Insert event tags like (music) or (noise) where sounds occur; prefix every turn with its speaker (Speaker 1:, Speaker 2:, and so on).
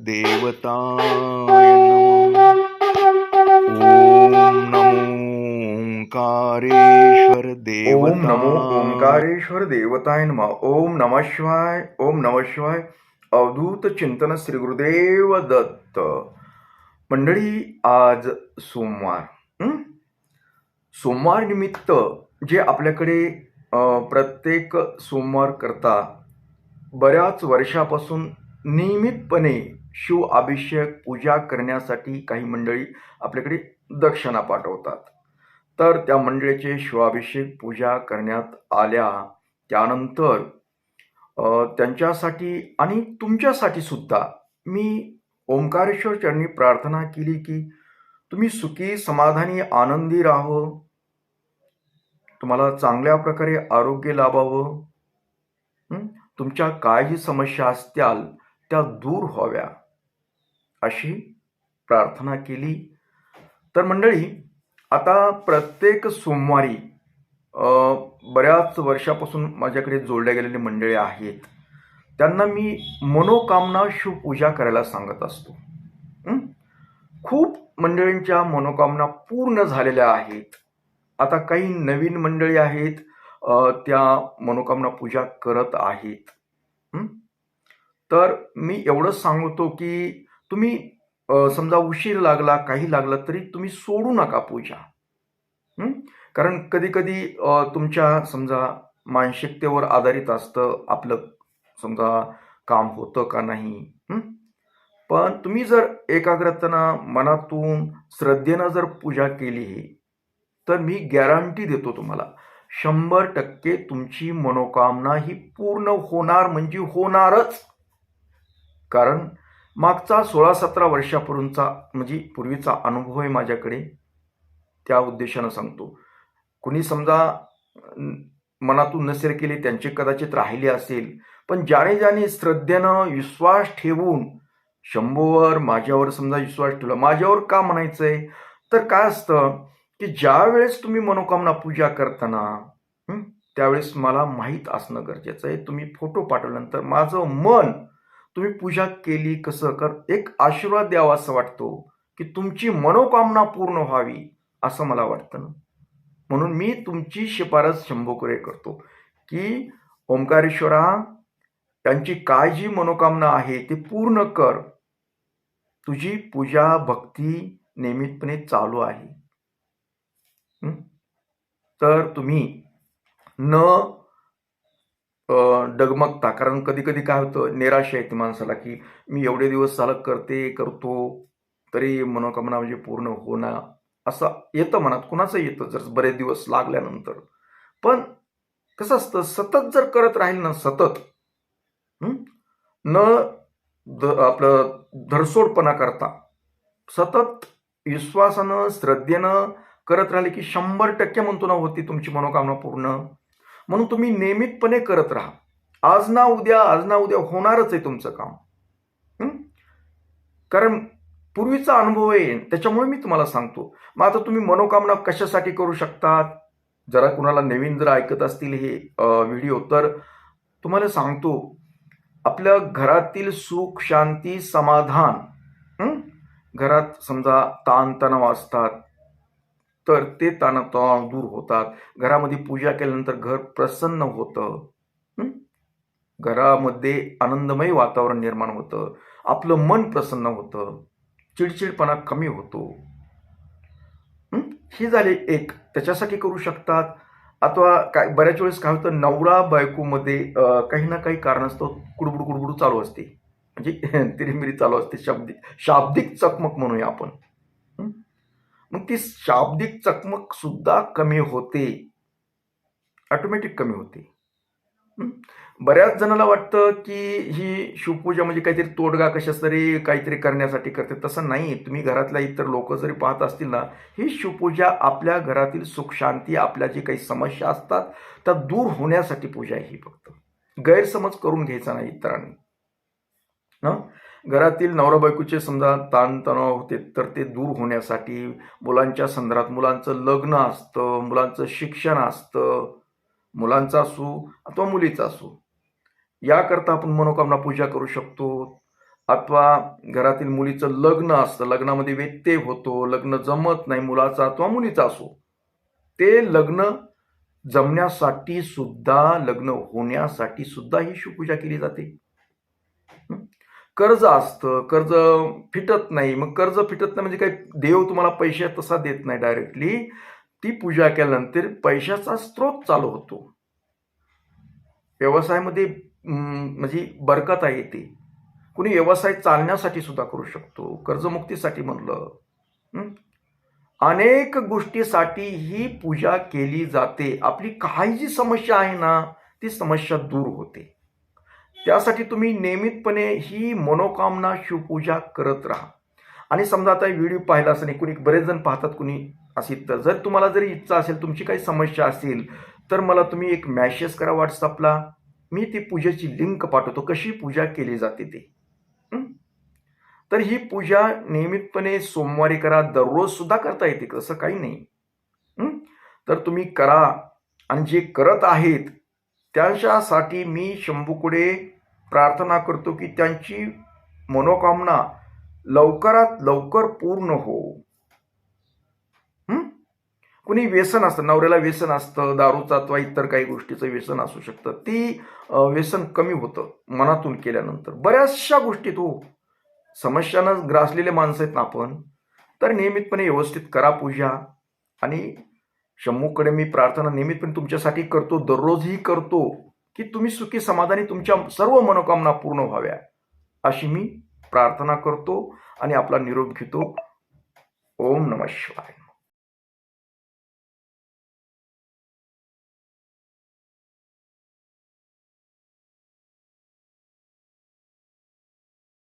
Speaker 1: देवताय नमः। ॐ नमो ओंकारेश्वर
Speaker 2: ओम नमो
Speaker 1: देवता
Speaker 2: ओंकारेश्वर देवताय नम। ओम नम शिवाय ओम नम शिवाय। अवधूत चिंतन श्री गुरुदेव दत्त। मंडळी आज सोमवार? सोमवार निमित्त जे आपल्याकडे प्रत्येक सोमवार करता बऱ्याच वर्षापासून नियमितपणे शिव अभिषेक पूजा करण्यासाठी काही मंडळी आपल्याकडे दक्षिणा पाठवतात. तर त्या मंडळीचे शिवाभिषेक पूजा करण्यात आल्या. त्यानंतर त्यांच्यासाठी आणि तुमच्यासाठी सुद्धा मी ओंकारेश्वर चरणी प्रार्थना केली की तुम्ही सुखी समाधानी आनंदी राहावं तुम्हाला चांगल्या प्रकारे आरोग्य लाभावं. तुमच्या काही समस्या असत्याल त्या दूर व्हाव्या. अशी प्रार्थना केली. तर मंडळी आता प्रत्येक सोमवारी बऱ्याच वर्षापासून माझ्याकडे जोडल्या गेलेली मंडळी आहेत. त्यांना मी मनोकामना शिवपूजा करायला सांगत असतो. खूप मंडळींच्या मनोकामना पूर्ण झालेल्या आहेत. आता काही नवीन मंडळी आहेत त्या मनोकामना पूजा करत आहेत. तर मी एवढंच सांगतो की तुम्ही समजा उशीर लागला काही लागला तरी तुम्ही सोडू नका पूजा. कारण कधी कधी तुमच्या समजा मानसिकतेवर आधारित असतं आपलं समजा काम होतं का नाही. पण तुम्ही जर एकाग्रतेनं मनातून श्रद्धेनं जर पूजा केली तर मी गॅरंटी देतो तुम्हाला शंभर टक्के तुमची मनोकामना ही पूर्ण होणार म्हणजे होणारच. कारण मागचा सोळा सतरा वर्षापूर्वीचा म्हणजे पूर्वीचा अनुभव आहे माझ्याकडे. त्या उद्देशानं सांगतो. कुणी समजा मनातून नसेल केली त्यांची कदाचित राहिली असेल. पण ज्याने ज्याने श्रद्धेनं विश्वास ठेवून शंभूवर माझ्यावर समजा विश्वास ठेवला माझ्यावर का म्हणायचं आहे तर काय असतं की ज्यावेळेस तुम्ही मनोकामना पूजा करताना त्यावेळेस मला माहीत असणं गरजेचं आहे. तुम्ही फोटो पाठवल्यानंतर माझं मन तुम्ही पूजा केली कसं? कर एक आशीर्वाद द्यावा असं वाटतो की तुमची मनोकामना पूर्ण व्हावी असं मला वाटतं. ना म्हणून मी तुमची शिफारस शंभोकुरे करतो की ओंकारेश्वरा त्यांची काय जी मनोकामना आहे ती पूर्ण कर. तुझी पूजा भक्ती नियमितपणे चालू आहे. तर तुम्ही न डगमगता. कारण कधी कधी काय होतं निराशा येते माणसाला की मी एवढे दिवस चालक करते करतो तरी मनोकामना म्हणजे पूर्ण होणं असं येतं मनात. कुणाचं येतं जर बरेच दिवस लागल्यानंतर. पण कसं असतं सतत जर करत राहील ना सतत न द आपलं धरसोडपणा करता सतत विश्वासानं श्रद्धेनं करत राहिले की शंभर टक्के म्हणतो ना होती तुमची मनोकामना पूर्ण. म्हणून तुम्ही नियमितपणे करत राहा. आज ना उद्या आज ना उद्या होणारच आहे तुमचं काम. कारण पूर्वीचा अनुभव आहे त्याच्यामुळे मी तुम्हाला सांगतो. मग आता तुम्ही मनोकामना कशासाठी करू शकतात? जरा कुणाला नवीन जर ऐकत असतील हे व्हिडिओ तर तुम्हाला सांगतो. आपल्या घरातील सुख शांती समाधान घरात समजा ताणतणाव असतात तर ते ताणतणाव दूर होतात. घरामध्ये पूजा केल्यानंतर घर प्रसन्न होतं. घरामध्ये आनंदमय वातावरण निर्माण होतं. आपलं मन प्रसन्न होतं. चिडचिडपणा कमी होतो. ही? झाली एक. त्याच्यासाठी करू शकतात. अथवा काय बऱ्याच वेळेस काय होतं नवरा बायकोमध्ये काही ना काही कारणास्तव कुडबुड कुडबुड चालू असते. म्हणजे (laughs) तिरीमिरी चालू असते. शाब्दिक शाब्दिक चकमक म्हणूया आपण. मग ती शाब्दिक चकमक सुद्धा कमी होते. ऑटोमॅटिक कमी होते. बऱ्याच जणाला वाटतं की ही शिवपूजा म्हणजे काहीतरी तोडगा कशाच तरी काहीतरी करण्यासाठी करते. तसं नाही. तुम्ही घरातल्या इतर लोक जरी पाहत असतील ना ही शिवपूजा आपल्या घरातील सुख शांती आपल्या जी काही समस्या असतात त्या दूर होण्यासाठी पूजा आहे ही फक्त. गैरसमज करून घ्यायचा नाही इतरांनी. हं? घरातील नवरा बायकोचे समजा ताणतणाव होते तर ते दूर होण्यासाठी मुलांच्या संदर्भात मुलांचं लग्न असतं मुलांचं शिक्षण असतं मुलांचा असू अथवा मुलीचा असू. याकरता आपण मनोकामना पूजा करू शकतो. अथवा घरातील मुलीचं लग्न असतं लग्नामध्ये व्यत्यय होतो लग्न जमत नाही मुलाचा अथवा मुलीचा असो. ते लग्न जमण्यासाठी सुद्धा लग्न होण्यासाठी सुद्धा ही शिवपूजा केली जाते. कर्ज असतं कर्ज फिटत नाही. मग कर्ज फिटत नाही म्हणजे काही देव तुम्हाला पैसे तसा देत नाही डायरेक्टली ती पूजा केल्यानंतर पैशाचा स्रोत चालू होतो. व्यवसायामध्ये म्हणजे बरकत आहे कुणी व्यवसाय चालण्यासाठी सुद्धा करू शकतो. कर्जमुक्तीसाठी म्हणलं. अनेक गोष्टीसाठी ही पूजा केली जाते. आपली काही जी समस्या आहे ना ती समस्या दूर होते. त्यासाठी तुम्ही नियमितपणे ही मनोकामना शिवपूजा करत राहा. आणि समजा आता व्हिडिओ पाहिला असेल कुणी बरेच जण पाहतात कुणी असेल तर. जर तुम्हाला जरी इच्छा असेल तुमची काही समस्या असेल तर मला तुम्ही एक मॅसेज करा व्हॉट्सअपला मी ती पूजेची लिंक पाठवतो. कशी पूजा केली जाते ते. तर ही पूजा नियमितपणे सोमवारी करा दररोज सुद्धा करता येते. तसं काही नाही. तर तुम्ही करा. आणि जे करत आहेत त्यांच्यासाठी मी शंभूकडे प्रार्थना करतो की त्यांची मनोकामना लवकरात लवकर पूर्ण हो. कुणी व्यसन असतं नवऱ्याला व्यसन असतं दारूचा अथवा इतर काही गोष्टीचं व्यसन असू शकतं. ती व्यसन कमी होतं मनातून केल्यानंतर. बऱ्याचशा गोष्टीत हो. समस्यानं ग्रासलेले माणसं आहेत ना आपण तर नियमितपणे व्यवस्थित करा पूजा आणि शंभूकडे मी प्रार्थना नियमितपणे तुमच्यासाठी करतो दररोजही करतो की तुम्ही सुखी समाधानी तुमच्या सर्व मनोकामना पूर्ण व्हाव्या. अशी मी प्रार्थना करतो आणि आपला निरोप घेतो. ओम नम शिवाय.